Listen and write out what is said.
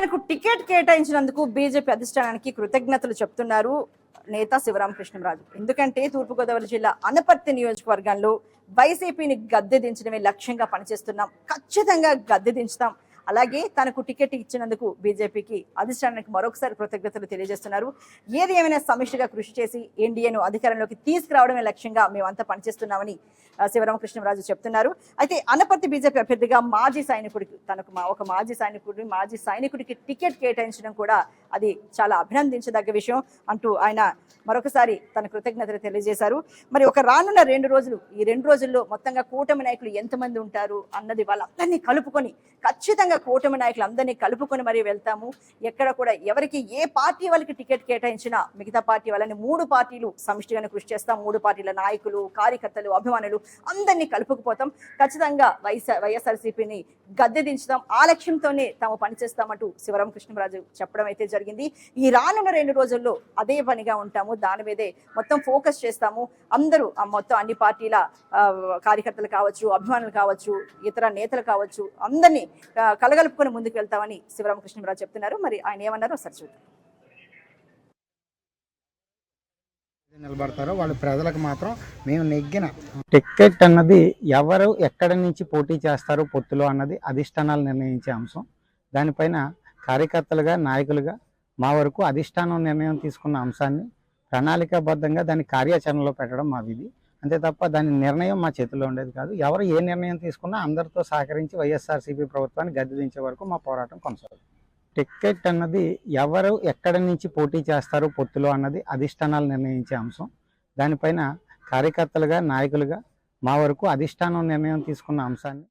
తనకు టికెట్ కేటాయించినందుకు బీజేపీ అధిష్టానానికి కృతజ్ఞతలు చెప్తున్నారు నేత శివరామకృష్ణరాజు ఎందుకంటే తూర్పుగోదావరి జిల్లా అనపర్తి నియోజకవర్గంలో వైసీపీని గద్దె దించడమే లక్ష్యంగా పనిచేస్తున్నాం. ఖచ్చితంగా గద్దె దించుతాం. అలాగే తనకు టికెట్ ఇచ్చినందుకు బీజేపీకి అధిష్టానానికి మరొకసారి కృతజ్ఞతలు తెలియజేస్తున్నారు. ఏది ఏమైనా సమిష్టిగా కృషి చేసి ఎన్డీఏను అధికారంలోకి తీసుకురావడమే లక్ష్యంగా మేమంతా పనిచేస్తున్నామని శివరామకృష్ణరాజు చెప్తున్నారు. అయితే అనపర్తి బీజేపీ అభ్యర్థిగా మాజీ సైనికుడికి తనకు మా ఒక మాజీ సైనికుడిని మాజీ సైనికుడికి టికెట్ కేటాయించడం కూడా అది చాలా అభినందించదగ్గ విషయం అంటూ ఆయన మరొకసారి తన కృతజ్ఞతలు తెలియజేశారు. మరి ఒక రానున్న రెండు రోజులు ఈ రెండు రోజుల్లో మొత్తంగా కూటమి నాయకులు ఎంతమంది ఉంటారు అన్నది వాళ్ళందరినీ కలుపుకొని ఖచ్చితంగా కూటమి నాయకులు అందరినీ కలుపుకొని మరీ వెళ్తాము. ఎక్కడ కూడా ఎవరికి ఏ పార్టీ వాళ్ళకి టికెట్ కేటాయించినా మిగతా పార్టీ వాళ్ళని మూడు పార్టీలు సమిష్టిగానే కృషి చేస్తాం. మూడు పార్టీల నాయకులు కార్యకర్తలు అభిమానులు అందరినీ కలుపుకుపోతాం. ఖచ్చితంగా వైఎస్ఆర్ వైఎస్ఆర్సీపీని గద్దె దించుతాం. ఆ లక్ష్యంతోనే తాము పనిచేస్తామంటూ శివరామకృష్ణరాజు చెప్పడం అయితే జరిగింది. ఈ రానున్న రెండు రోజుల్లో అదే పనిగా ఉంటాము. దాని మీదే మొత్తం ఫోకస్ చేస్తాము. అందరూ ఆ మొత్తం అన్ని పార్టీల కార్యకర్తలు కావచ్చు అభిమానులు కావచ్చు ఇతర నేతలు కావచ్చు అందరినీ కలగలుపుకొని ముందుకు వెళ్తామని శివరామకృష్ణరాజు చెప్తున్నారు. మరి ఆయన ఏమన్నారో ఒకసారి చూద్దాం. నిలబడతారో వాళ్ళు ప్రజలకు మాత్రం మేము నెగ్గిన టికెట్ అన్నది ఎవరు ఎక్కడి నుంచి పోటీ చేస్తారు పొత్తులో అన్నది అధిష్టానాలు నిర్ణయించే అంశం. దానిపైన కార్యకర్తలుగా నాయకులుగా మా వరకు అధిష్టానం నిర్ణయం తీసుకున్న అంశాన్ని ప్రణాళికాబద్ధంగా దాన్ని కార్యాచరణలో పెట్టడం మా విధి అంతే తప్ప దాని నిర్ణయం మా చేతిలో ఉండేది కాదు. ఎవరు ఏ నిర్ణయం తీసుకున్నా అందరితో సహకరించి వైఎస్ఆర్సీపీ ప్రభుత్వాన్ని గద్దెదించే వరకు మా పోరాటం కొనసాగుతుంది. టికెట్ అన్నది ఎవరు ఎక్కడి నుంచి పోటీ చేస్తారు పొత్తులో అన్నది అధిష్టానాలు నిర్ణయించే అంశం. దానిపైన కార్యకర్తలుగా నాయకులుగా మా వరకు అధిష్టానం నిర్ణయం తీసుకున్న అంశాన్ని